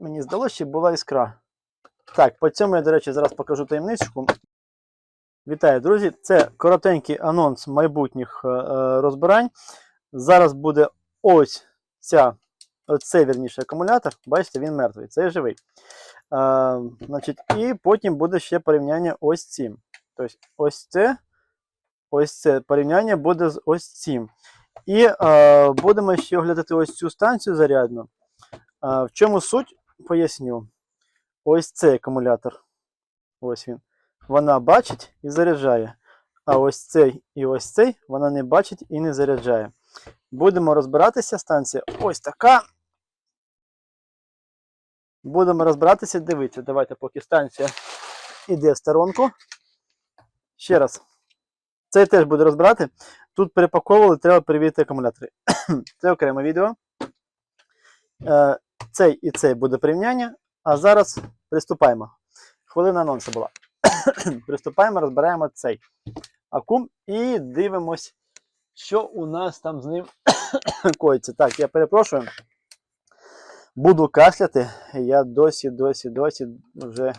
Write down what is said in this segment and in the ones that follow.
мені здалося, що була іскра. Так, по цьому я, до речі, зараз покажу таємничку. Вітаю, друзі! Це коротенький анонс майбутніх е, е, розбирань. Зараз буде ось ця, оцей вірніше акумулятор. Бачите, він мертвий, цей живий. Е, значить, і потім буде ще порівняння ось цим. Тобто, ось це, ось це порівняння буде з ось цим. І е, будемо ще оглядати ось цю станцію зарядну. Е, в чому суть? Поясню. Ось цей акумулятор. Ось він. Вона бачить і заряджає. А ось цей і ось цей вона не бачить і не заряджає. Будемо розбиратися. Станція ось така. Будемо розбиратися, дивіться. Давайте, поки станція йде в сторонку. Ще раз. Цей теж буде розбирати. Тут перепаковували, треба перевірити акумулятори. Це окреме відео. Цей і цей буде порівняння. А зараз приступаємо. Хвилина анонсу була. Приступаємо, розбираємо цей акум і дивимось, що у нас там з ним коїться. Так, я перепрошую. Буду кашляти. Я досі, досі, досі вже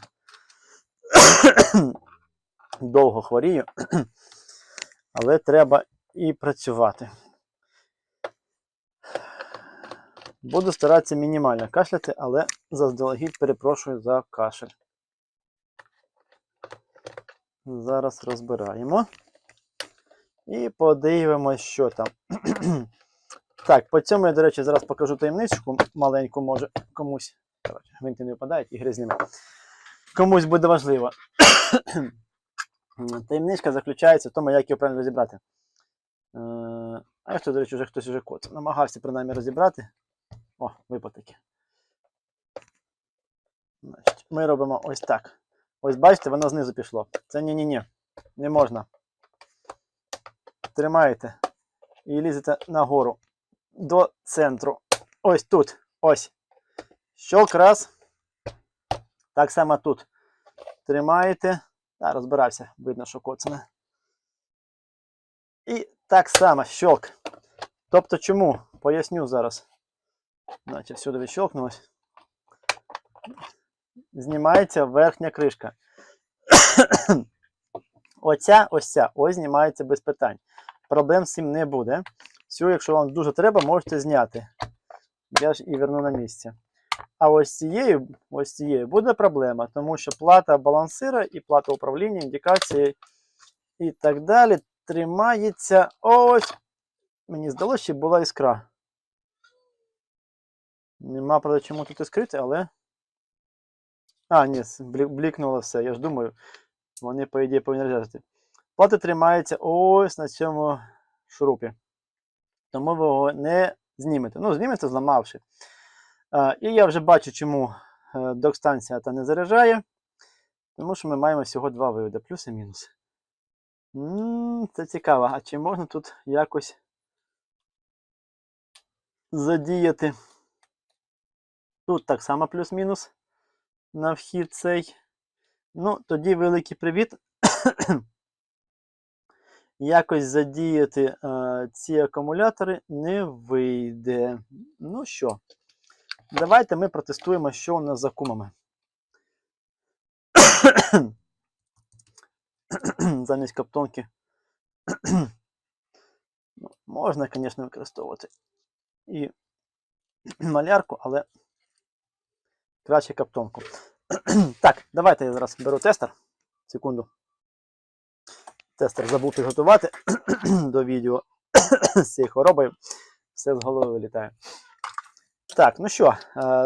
довго хворію. Але треба і працювати. Буду старатися мінімально кашляти, але заздалегідь перепрошую за кашель. Зараз розбираємо. І подивимось, що там. так, по цьому я, до речі, зараз покажу таємничку маленьку, може комусь. Коротше, Гвинти не випадають і грязні. Комусь буде важливо. Таємничка заключається в тому, як його правильно розібрати. Е, А якщо, до речі, вже хтось вже код. Намагався принаймні розібрати. О. Значить, ми робимо ось так. Ось бачите, воно знизу пішло. Це ні-ні-ні. Не можна. Тримаєте і лізете нагору до центру. Ось тут. Ось. Щок раз. Так само тут. Тримаєте. А, розбирався, видно, що коцане. І так само щелк. Тобто чому? Поясню зараз. Значить, всюди відщелкнулось. Знімається верхня кришка. Оця, ось ця, ось знімається без питань. Проблем з цим не буде. Цю, якщо вам дуже треба, можете зняти. Я ж і верну на місце. А ось цією, ось цією буде проблема, тому що плата балансира і плата управління, індикації і так далі тримається ось. Мені здалося, що була іскра. Нема правда, чому тут іскрити, але. А, ні, блікнуло все. Я ж думаю, вони, по ідеї, повинні розрізати. Плата тримається ось на цьому шурупі. Тому ви його не знімете. Ну, знімете, зламавши. А, і я вже бачу, чому е, док-станція та не заряджає. Тому що ми маємо всього два виводи, плюс і мінус. М, Це цікаво. А чи можна тут якось задіяти? Тут так само плюс-мінус на вхід цей. Ну, тоді великий привіт. Якось задіяти е, ці акумулятори не вийде. Ну що, давайте ми протестуємо, що у нас за кумами. Замість каптонки. ну, можна, звісно, використовувати і малярку, але краще каптонку. так, давайте я зараз беру тестер. Секунду. Тестер забув підготувати до відео з цією хворобою. Все з голови вилітає. Так, ну що, е,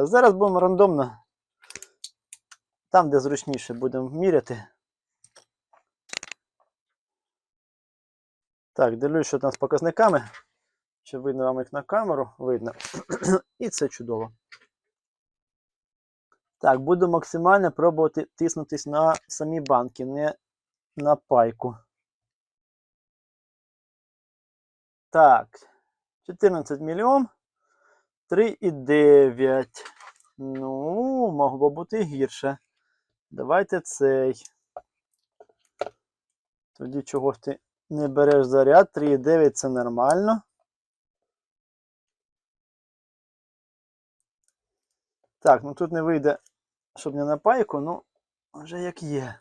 зараз будемо рандомно. Там, де зручніше, будемо міряти. Так, дивлюсь, що там з показниками. Чи видно вам їх на камеру? Видно. І це чудово. Так, буду максимально пробувати тиснутись на самі банки, не на пайку. Так, 14 мільйон. 3,9. Ну, могло бути гірше. Давайте цей. Тоді чого ти не береш заряд? 3,9 це нормально. Так, ну тут не вийде, щоб не на пайку, ну, вже як є.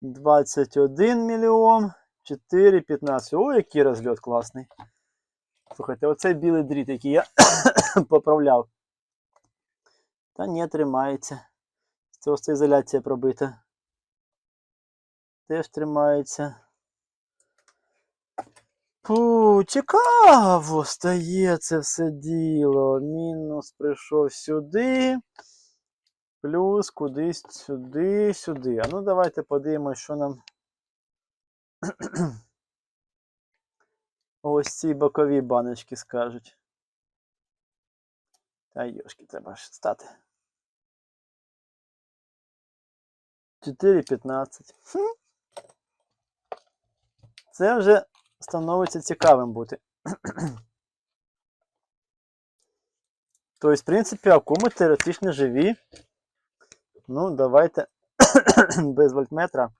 21 мільйон, 4, 15. О, який розльот класний. Слухайте, оцей білий дріт, який я поправляв. Та ні, тримається. Це ось ця ізоляція пробита. Теж тримається. Фу, цікаво стає це все діло. Мінус прийшов сюди. Плюс кудись сюди, сюди. А ну давайте подивимось, що нам. Ось ці бокові баночки скажуть. Та йошки, треба ж стати. 4,15. Це вже становиться цікавим бути. Тобто, в принципі, акуми теоретично живі. Ну, давайте без вольтметра.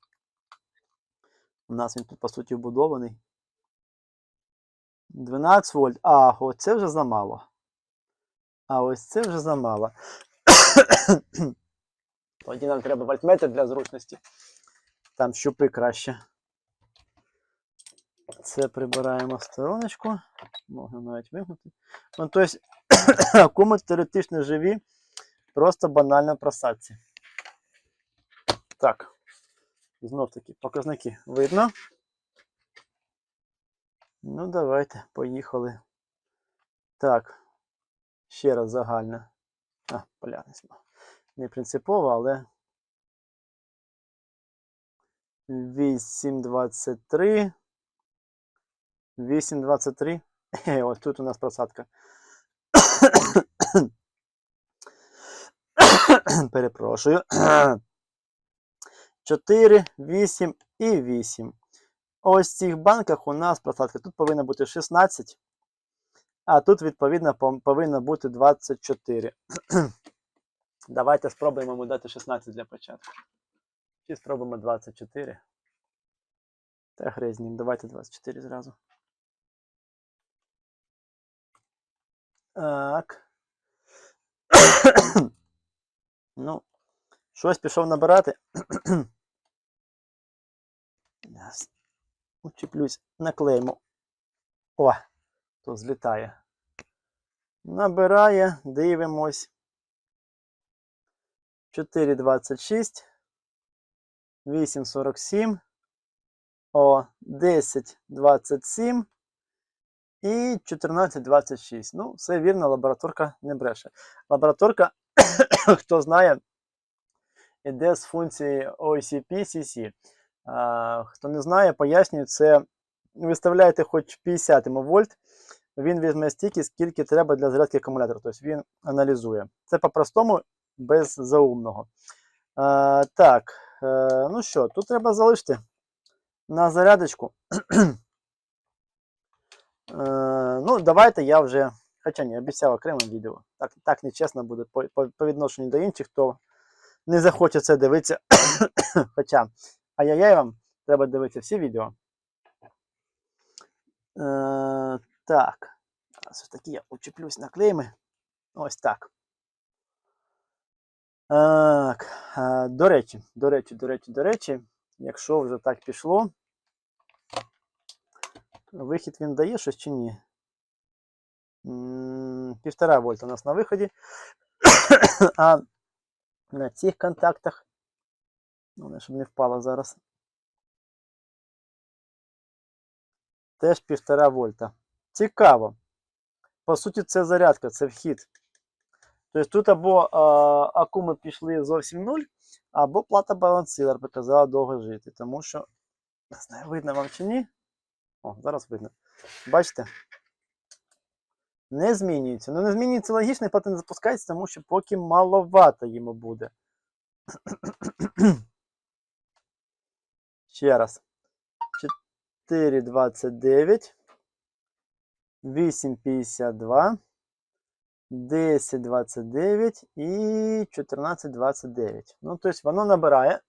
У нас він тут, по суті, вбудований. 12 вольт. А, оце вже замало. А ось це вже замало. Тоді нам треба вольтметр для зручності. Там щупи краще. Це прибираємо в стороночку. Можна навіть вимкнути. Ну, тобто, акуми теоретично живі, просто банально просадці. Так. Знов таки показники видно. Ну, давайте, поїхали. Так. Ще раз загально. А, полярність. Не принципово, але 8,23. 8,23. Е, Ось тут у нас просадка. Перепрошую. 4, 8 і 8. Ось в цих банках у нас просадка. Тут повинна бути 16, а тут, відповідно, повинно бути 24. Давайте спробуємо йому дати 16 для початку. Чи спробуємо 24. Та ним, давайте 24 зразу. Так. ну, щось пішов набирати. Зараз Учіплюсь на клейму. О, то злітає. Набирає, дивимось. 4,26. 8,47. О, 10,27. І 14,26. Ну, все вірно, лабораторка не бреше. Лабораторка, хто знає, іде з функції OCP-CC. Хто не знає, пояснюю, це виставляєте хоч 50 вольт, він візьме стільки, скільки треба для зарядки акумулятора. Тобто він аналізує. Це по-простому, без заумного. А, так, е, ну що, тут треба залишити на зарядочку. Е, ну, давайте я вже. Хоча ні, обіцяв окремим відео. Так, так нечесно буде по, по, по відношенню до інших, хто не захоче це дивитися. Хоча, ай-яй-яй вам, треба дивитися всі відео. Е, так. Все таки я учеплюсь на клейми. Ось так. Так. е, До речі, до речі, до речі, до речі, якщо вже так пішло, вихід він дає щось чи ні? Півтора вольта у нас на виході. а на цих контактах. Головне, щоб не впало зараз. Теж півтора вольта. Цікаво. По суті, це зарядка, це вхід. Тобто тут або а, акуми пішли зовсім нуль, або плата балансилер показала довго жити. Тому що, не знаю, видно вам чи ні. О, зараз видно. Бачите? Не змінюється. Ну, не змінюється логічно, і не запускається, тому що поки маловато йому буде. Ще раз. 4,29, 8,52, 10,29 і 14,29. Ну, тобто воно набирає.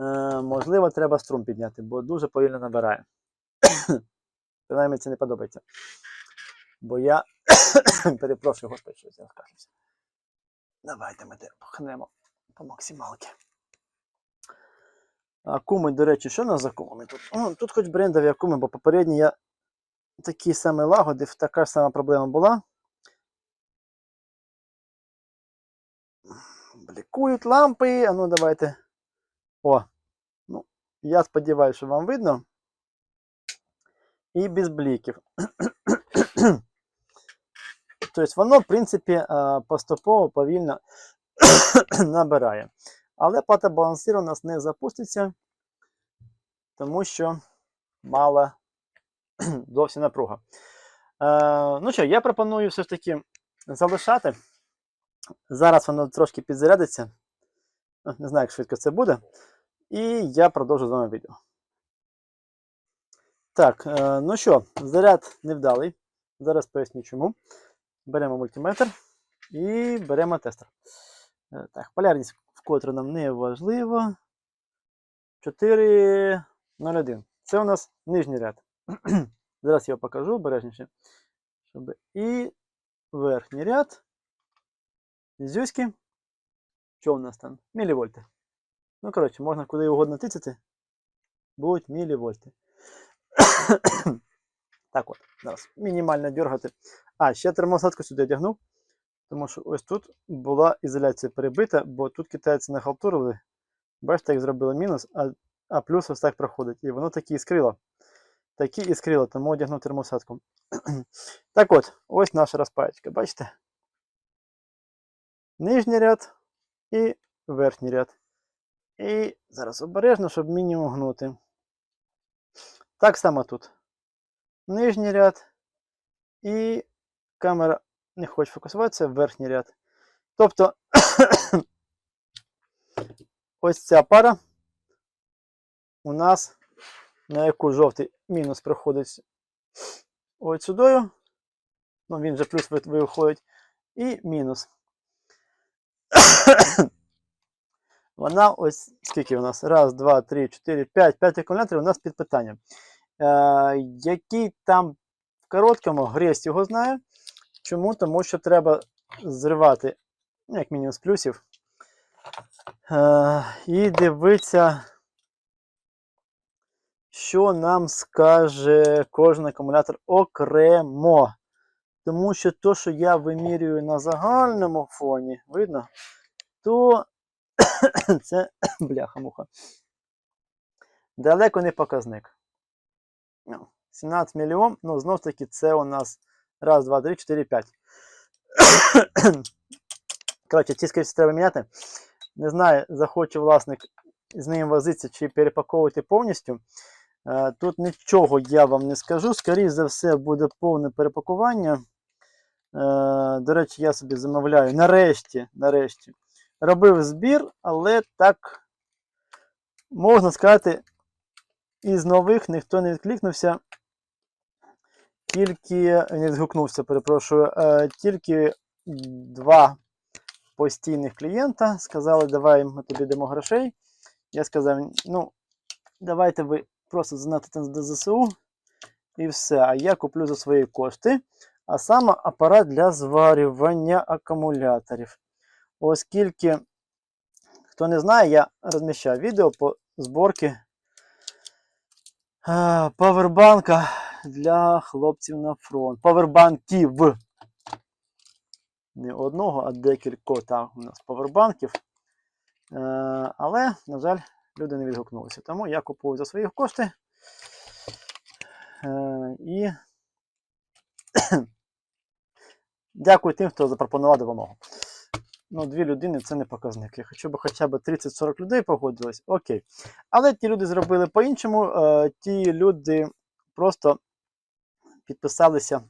Е, можливо, треба струм підняти, бо дуже повільно набирає. Принаймні це не подобається. Бо я Перепрошую, господи, щось я розкашлявся. Давайте ми пхнемо по максималки. Акуми, до речі, що у нас за акумами тут? О, тут хоч брендові акуми, бо попередні я такі самі лагодив, така ж сама проблема була. Блікують лампи. А ну давайте. О. Ну, я сподіваюся, що вам видно. І без бліків. тобто воно, в принципі, е, поступово повільно набирає. Але плата балансиру у нас не запуститься, тому що мала зовсім напруга. Е, ну що, я пропоную все ж таки залишати. Зараз воно трошки підзарядиться. Не знаю, як швидко це буде. І я продовжу з вами відео. Так, е, ну що, заряд невдалий. Зараз поясню чому. Беремо мультиметр і беремо тестер. Е, Так, полярність вкотре нам не важливо. 4,01. Це у нас нижній ряд. Зараз я його покажу обережніше. Щоб і верхній ряд. Зюськи. Що у нас там? Мілівольти. Ну, коротше, можна куди угодно тицяти. Будуть мілівольти. так от, зараз мінімально дергати. А, ще термосадку сюди одягнув. Тому що ось тут була ізоляція перебита, бо тут китайці нахалтурили. Бачите, як зробили мінус, а, а плюс ось так проходить. І воно такі іскрило. Такі іскрило, тому одягнув термосадку. так от, ось наша розпаєчка, бачите? Нижній ряд і верхній ряд. І зараз обережно, щоб мінімум гнути. Так само тут. Нижній ряд і камера не хоче фокусуватися, верхній ряд. Тобто ось ця пара у нас, на яку жовтий мінус приходить ось сюдою. Ну, він же плюс виходить. І мінус. Вона ось скільки у нас? Раз, два, три, чотири, п'ять. П'ять акумуляторів у нас під питанням. Е, який там в короткому грець його знає. Чому? Тому що треба зривати, ну, як мінімум з плюсів. Е, і дивитися, що нам скаже кожен акумулятор окремо. Тому що то, що я вимірюю на загальному фоні, видно, то це бляха-муха. Далеко не показник. Ну, 17 мільйон, ну, знов таки, це у нас раз, два, три, чотири, п'ять. Коротше, ці скрізь треба міняти. Не знаю, захоче власник з ним возитися чи перепаковувати повністю. Е, Тут нічого я вам не скажу. Скоріше за все, буде повне перепакування. Е, До речі, я собі замовляю нарешті, нарешті. Робив збір, але так, можна сказати, із нових ніхто не відкликнувся. Тільки не відгукнувся, перепрошую. е, Тільки два постійних клієнта сказали, давай ми тобі дамо грошей. Я сказав, ну, давайте ви просто занатите до ЗСУ і все. А я куплю за свої кошти. А саме апарат для зварювання акумуляторів. Оскільки, хто не знає, я розміщав відео по зборці е, павербанка для хлопців на фронт. Павербанків. Не одного, а декілько там у нас павербанків. Е, але, на жаль, люди не відгукнулися. Тому я купую за свої кошти. Е, і дякую тим, хто запропонував допомогу. Ну, дві людини це не показник. Я хочу, би хоча б 30-40 людей погодилось. Окей. Але ті люди зробили по-іншому. Е, ті люди просто підписалися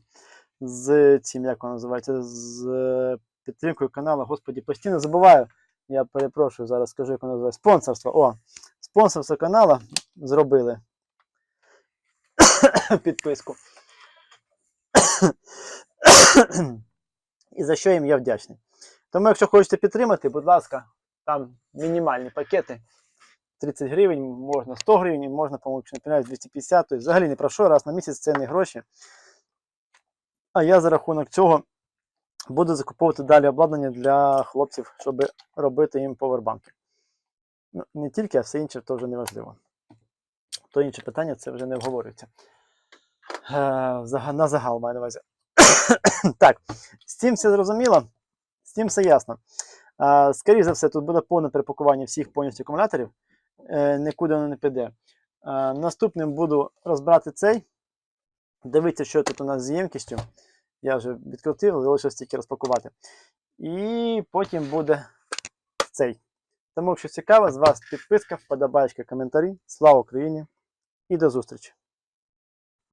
з цим, як воно називається, з підтримкою каналу. Господі, постійно забуваю. Я перепрошую, зараз скажу, як воно називається. Спонсорство. О, спонсорство каналу зробили. Підписку. І за що їм я вдячний. Тому, якщо хочете підтримати, будь ласка, там мінімальні пакети. 30 гривень, можна 100 гривень, можна, по-моєму, якщо не помиляюсь, 250. Тобто взагалі не про що, раз на місяць це не гроші. А я за рахунок цього буду закуповувати далі обладнання для хлопців, щоб робити їм повербанки. Ну, не тільки, а все інше то вже не важливо. То інше питання це вже не обговорюється. Е, на загал маю на увазі. так, з цим все зрозуміло, цим все ясно. Скоріше за все, тут буде повне перепакування всіх повністю акумуляторів, е, нікуди воно не піде. Наступним буду розбирати цей. Дивитися, що тут у нас з ємкістю. Я вже відкрутив, залишилось тільки розпакувати. І потім буде цей. Тому, якщо цікаво, з вас підписка, вподобайка, коментарі. Слава Україні і до зустрічі!